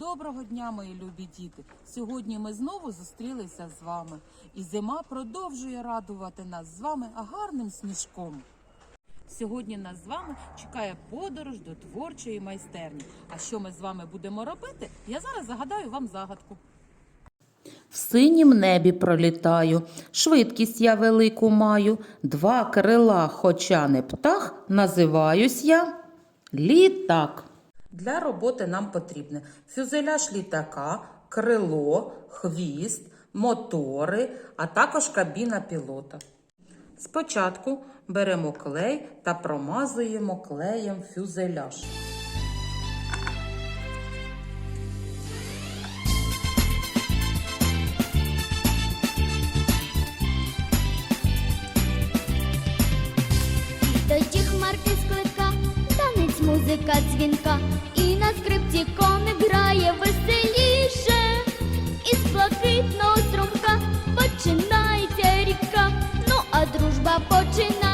Доброго дня, мої любі діти! Сьогодні ми знову зустрілися з вами, і зима продовжує радувати нас з вами гарним сніжком. Сьогодні нас з вами чекає подорож до творчої майстерні. А що ми з вами будемо робити? Я зараз загадаю вам загадку. В синім небі пролітаю, швидкість я велику маю, два крила, хоча не птах, називаюсь я літак. Для роботи нам потрібне фюзеляж літака, крило, хвіст, мотори, а також кабіна пілота. Спочатку беремо клей та промазуємо клеєм фюзеляж. Музика дзвінка, і на скрипці коник грає веселіше, із блакитного струмка починається ріка, ну а дружба починається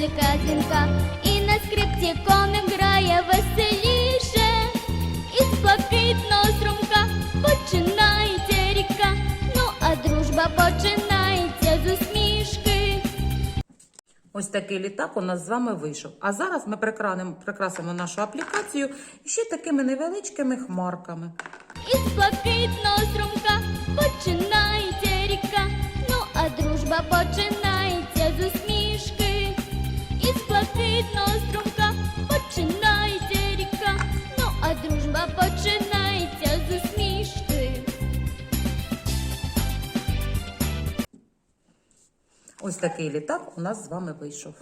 музика дзвінка, і на скрипці коник грає веселіше, із блакитного струмка починається ріка, ну а дружба починається з усмішки. Ось такий літак у нас з вами вийшов. А зараз ми прикрасимо нашу аплікацію ще такими невеличкими хмарками. Із блакитного струмка починається Ось такий літак у нас з вами вийшов.